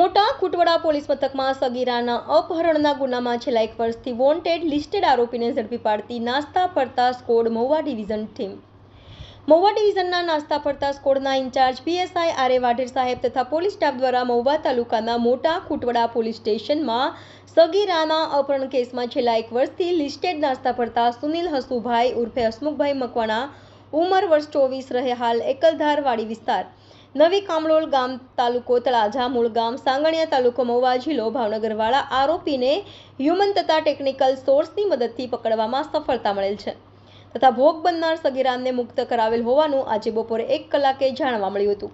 કુટવડા police મથકમાં સગીરાના અપહરણના ગુનામાં છેલ્લા એક વર્ષથી વોન્ટેડ લિસ્ટેડ આરોપીને ઝડપી પાડતી નાસ્તા ફરતા squad Mahuva division team. Mahuva ડિવિઝનના નાસ્તા ફરતા સ્કોડના incharge PSI R A Vadher સાહેબ તથા પોલીસ સ્ટાફ દ્વારા મહુવા તાલુકાના મોટા ખુટવડા પોલીસ સ્ટેશનમાં સગીરાના અપહરણ કેસમાં છેલ્લા એક વર્ષથી લિસ્ટેડ નાસ્તા ફરતા સુનિલ હસુભાઈ ઉર્ફે હસમુખભાઈ મકવાણા, ઉંમર વર્ષ ચોવીસ રહે હાલ એકલધાર વાડી વિસ્તાર. નવી કામરોલ ગામ તાલુકો તળાજા, મૂળ ગામ સાંગણિયા તાલુકો મહુવા જિલ્લો ભાવનગરવાળા આરોપીને હ્યુમન તથા ટેકનિકલ સોર્સની મદદથી પકડવામાં સફળતા મળેલ છે. તથા ભોગ બનનાર સગીરાનને મુક્ત કરાવેલ હોવાનું આજે બપોરે એક કલાકે જાણવા મળ્યું હતું.